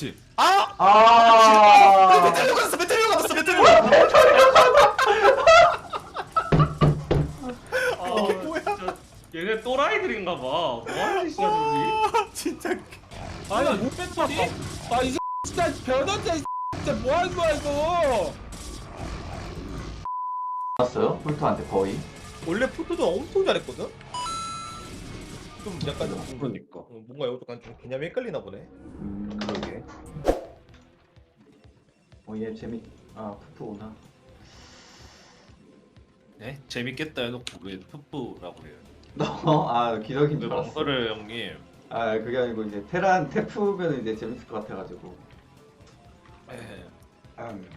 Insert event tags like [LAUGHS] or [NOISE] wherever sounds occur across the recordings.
그렇지. 아! 아. 메탈리오 갔어. 메탈리오 갔어. 메탈리오. 이게 뭐야? 얘네 또라이들인가 봐. 뭐 하는 짓이야 저기? 아, 진짜. 아니 못 뺐더니? 아이 진짜 변한다 이 진짜 뭐 하는 거야 이거? 왔어요? 폴토한테 거의. 원래 포토도 엄청 잘했거든. 좀 약간 좀 그러니까. 어, 뭔가 이거 약간 좀 개념이 헷갈리나 보네. 음, 어, 얘 재밌. 아, 푸푸구나. 네 재밌겠다 해놓고 왜 푸푸라고 해요? 너, 아, 기적인 왜줄 알았어. 멍설을 형님? 아, 그게 아니고 이제 테란 테프면 이제 재밌을 것 같아가지고. 에. 음.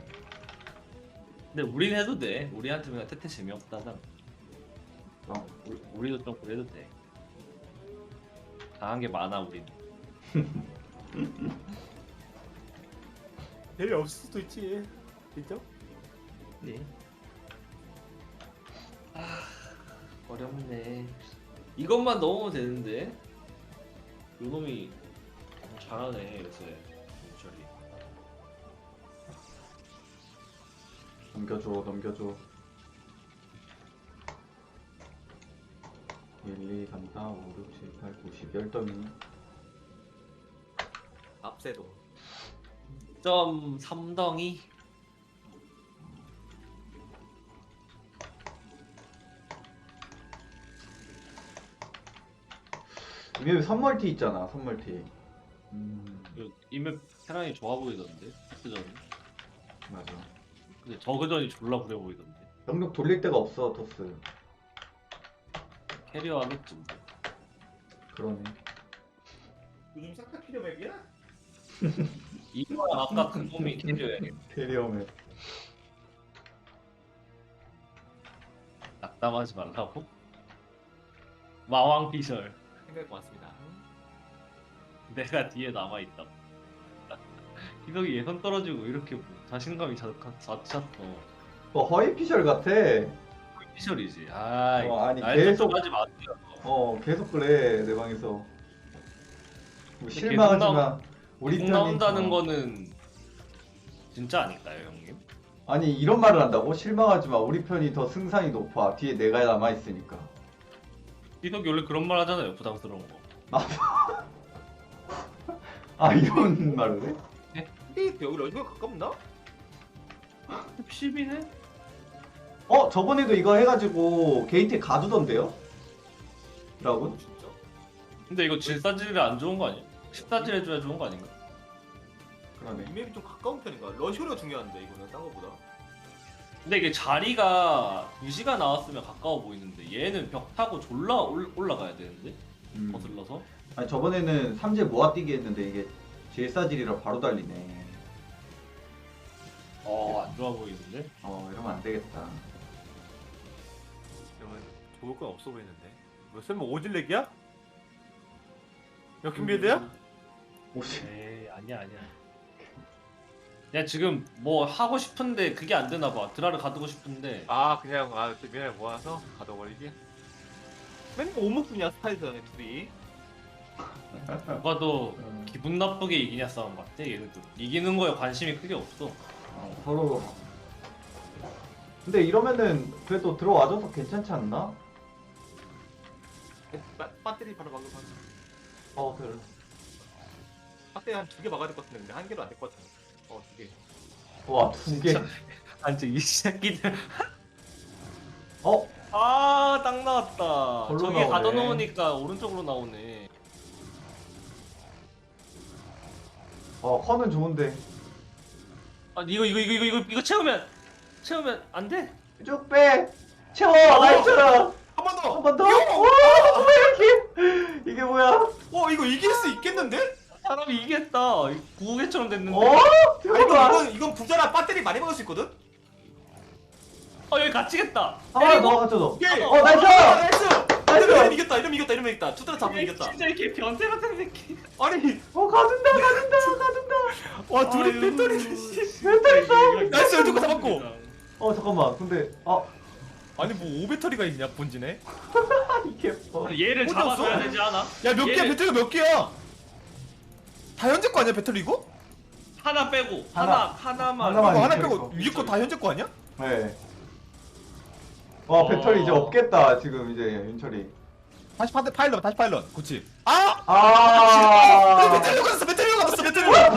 근데 우린 해도 돼. 우리한테 그냥 태태 재미없다잖아. 어, 우리, 우리도 좀 그래도 돼. 강한 게 많아 우린. [LAUGHS] 별일 없을 수도 있지. 진짜? 네. 아 어렵네. 이것만 넣으면 되는데. 요 놈이 너무 잘하네 요새. 민철이. 넘겨줘, 넘겨줘. 1, 2, 3, 4, 5, 6, 7, 8, 9, 10, 10덤이네. 앞세도. 점 삼덩이. 이맵에 선멀티 있잖아, 선멀티. 음, 이맵 테란이 좋아 보이던데. 그전. 맞아. 근데 저그전이 졸라 부려 보이던데. 영역 돌릴 데가 없어, 토스. 캐리어 하겠지 뭐. 그러네. 요즘 싹다 키려 맵이야? [LAUGHS] 이거랑 아까 그 놈이 캐리어야. 캐리어맵. 낙담하지 말라고? 마왕 피셜. 생각할 것 같습니다. 내가 뒤에 남아 있다. [LAUGHS] 희석이 예선 떨어지고 이렇게 뭐 자신감이 자, 자찼어. 어, 허위 피셜 같아. 피셜이지. 아, 어, 아니, 날 계속- 좀 하지 마세요. 어, 계속 그래, 내 방에서. 뭐 실망하지만, 우리 공 편이. 나온다는 어. 거는 진짜 아닐까요, 형님? 아니, 이런 말을 한다고? 실망하지만, 우리 편이 더 승산이 높아. 뒤에 내가 남아 있으니까. 희석이 원래 그런 말 하잖아요, 부담스러운 거. [LAUGHS] 아, 이런 말을 해? 근데 여기 러시가 가깝나? 10이네? 어, 저번에도 이거 해가지고, 게이트에 가두던데요? 라고? 진짜? 근데 이거 질사질이 안 좋은 거 아니야? 14질 해줘야 좋은 거 아닌가? 그러네. 이 맵이 좀 가까운 편인가? 러시아가 중요한데 이거는 딴 거보다. 근데 이게 자리가 2시가 나왔으면 가까워 보이는데 얘는 벽 타고 졸라 올, 올라가야 되는데? 음. 거슬러서? 아니, 저번에는 삼재 모아뛰기 했는데, 이게 질사질이라 바로 달리네. 어, 안 좋아 보이는데? 어, 이러면 안 되겠다. 이러면 좋을 건 없어 보이는데. 뭐 설마 오질렉이야? 역행 빌드야? 오씨. 에이, 아니야, 아니야. 내가 지금 뭐 하고 싶은데 그게 안 되나 봐. 드라를 가두고 싶은데. 아 그냥 아 그냥 모아서 가둬버리기. 맨날 오목수냐 스타일전에 둘이. 누가 더 음. 기분 나쁘게 이기냐 싸움 같아, 얘네들. 이기는 거에 관심이 크게 없어. 어, 서로. 근데 이러면은, 그래도 들어와줘서 괜찮지 않나? 바, 배터리 바로 막으면 어, 그래. 배터리 한두 개 막아야 될 것 같은데 근데 한 개로 안 될 것 같아. 어두 개. 와, 두 개. [LAUGHS] 아니, 저이 새끼들. [LAUGHS] 어? 아, 딱 나왔다. 절로 저기 나오네. 가둬놓으니까 오른쪽으로 나오네. 어, 커는 좋은데. 아, 이거, 이거, 이거, 이거, 이거, 이거 채우면, 채우면 안 돼? 쭉 빼! 채워! 나이스라! 한번 더. 한 번 더! 와, 뭐야, 이게! 이게 뭐야? 어 이거 이길 수 있겠는데? 사람이 이겼다. 구호개처럼 됐는데. 어? 아니 이거 잠깐만! 이건 이건 부자라 배터리 많이 먹을 수 있거든. 어, 여기 갇히겠다. 아, 너 갖춰줘. 예. 어, 나이스! 아, 나이스. 나이스! 이러면 이겼다. 이러면 이겼다. 이러면 이겼다. 투드라 잡으면 이겼다. 진짜 이렇게 변태 같은 새끼. 아니 어, 가준다, 가준다, [LAUGHS] 가준다! 와 둘이 아유, 배터리를 진짜 이거 나이스, 왼쪽 거 잡았고. 어, 잠깐만. 근데, 아, 아니 뭐 5배터리가 있냐 본진에? [LAUGHS] 이게 뭐. 얘를? 잡아줘야 되지 않아? 야 몇 개야 얘를- 배터리가 몇 개야? 다 현재 거 아니야 배터리 이거? 하나 빼고 하나. 하나 하나 만 하나만. 이거 하나 이거 빼고 이거. 위에 거 다 현재 거 아니야? 네. 와 배터리 이제 어. 없겠다 지금 이제 윤철이. 다시 파, 파일럿 다시 파일럿 그치 아! 아. 배터리가 갔어 배터리가 갔어 배터리가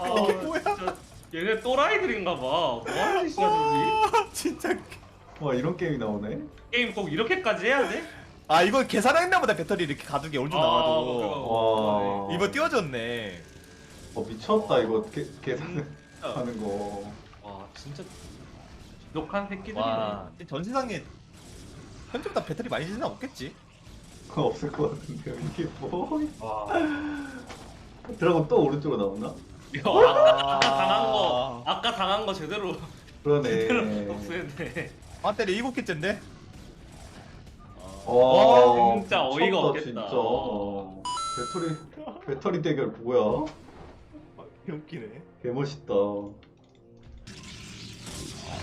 아, 이게 뭐야? 진짜 얘네 또라이들인가 봐. 뭐하는 짓이야 저기? 아 진짜 와 이런 게임이 나오네. 게임 꼭 이렇게까지 해야 돼? 아 이거 계산했나 보다 배터리 이렇게 가두기 얼른 아, 나와도 그거. 와. 이거 띄워줬네 어 미쳤다 이거 계, 계산하는 거. 와 진짜 지독한 새끼들이네. 와전 세상에 현재보다 배터리 많이 쓰는 사람 없겠지? 그거 없을 것 같은데요. 이게 뭐? 와. [LAUGHS] 드라곤 또 오른쪽으로 나오나? 야, 아까, 아까 당한 거 아까 당한 거 제대로 제대로 그러네. 없애네. 배터리 7개째인데? 와, 진짜 어이가 미쳤다, 없겠다. 진짜. 어. 배터리 배터리 대결 뭐야? 웃기네 개 멋있다.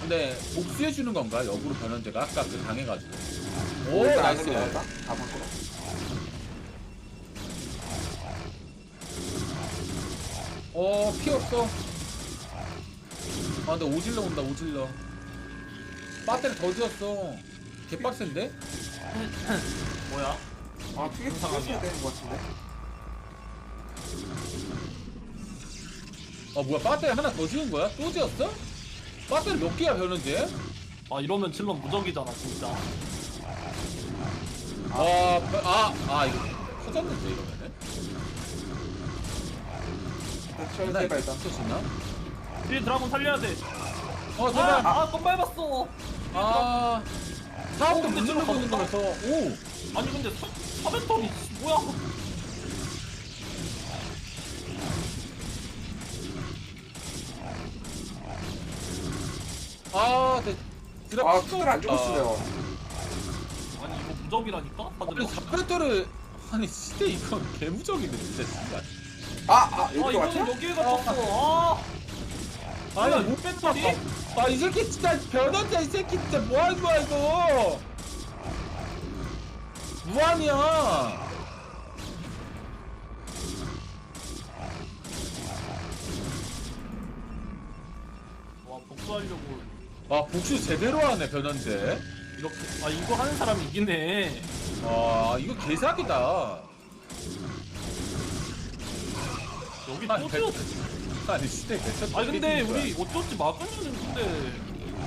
근데 복수해 주는 건가? 역으로 변현재가 아까 그 당해가지고. 오오 나이스. 가볼 거어피 없어. 아 근데 오질러 온다 오질러. 배터리 더 지었어. 개빡센데? 뭐야? 아 크게 죽였어야 되는 거 같은데 아 뭐야 배터리 하나 더 지은 거야? 또 지었어? 배터리 몇 개야 변현재? 아 이러면 질러 무적이잖아 진짜. 아아아 아, 이거 터졌는데 이러면은. 일단 치워야 돼 일단? 뒤에 드라곤 살려야 돼. 어 아, 제발. 아, 건 밟았어. 아. 사업도 못 누르고 있는 거라서. 오. 아니 근데 사, 사배터리 뭐야? 아, 네. 드랍 아 투들 안 죽었어요 아니 이거 무적이라니까? 아니 다들. 사프레터를 아니 진짜 이건 개무적인데 진짜 진짜. 아 아 아 여기로 이거 맞지? 여기에 갇혔어. 아. 아니 못 배터리? 아이 새끼 진짜 변호자 이 새끼 진짜 뭐 하는 거야 이거? 무한이야. 와 복수하려고 아 복수 제대로 하네 변현재. 이렇게. 아 이거 하는 사람이 이기네. 아 이거 개사기다. 여기 아니, 또 배- 지었어. 아니 진짜 개사. 아니 근데 우리 어쩌지 막으면은 근데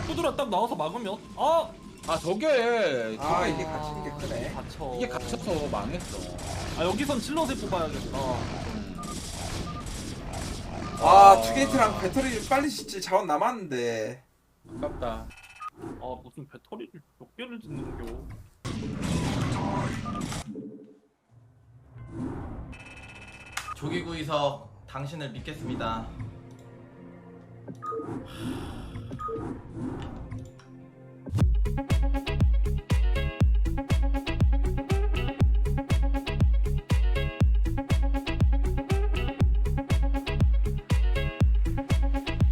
후드라 딱 나와서 막으면 아 아 저게 아 이게 갇히는 게 크네 갇혀. 이게 갇혀서 망했어. 아 여기선 질럿을 뽑아야겠다. 아 투게이트랑 배터리 빨리 짓지 자원 남았는데 아깝다. 아 무슨 배터리를 몇 개를 짓는겨? 조기구이석 당신을 믿겠습니다.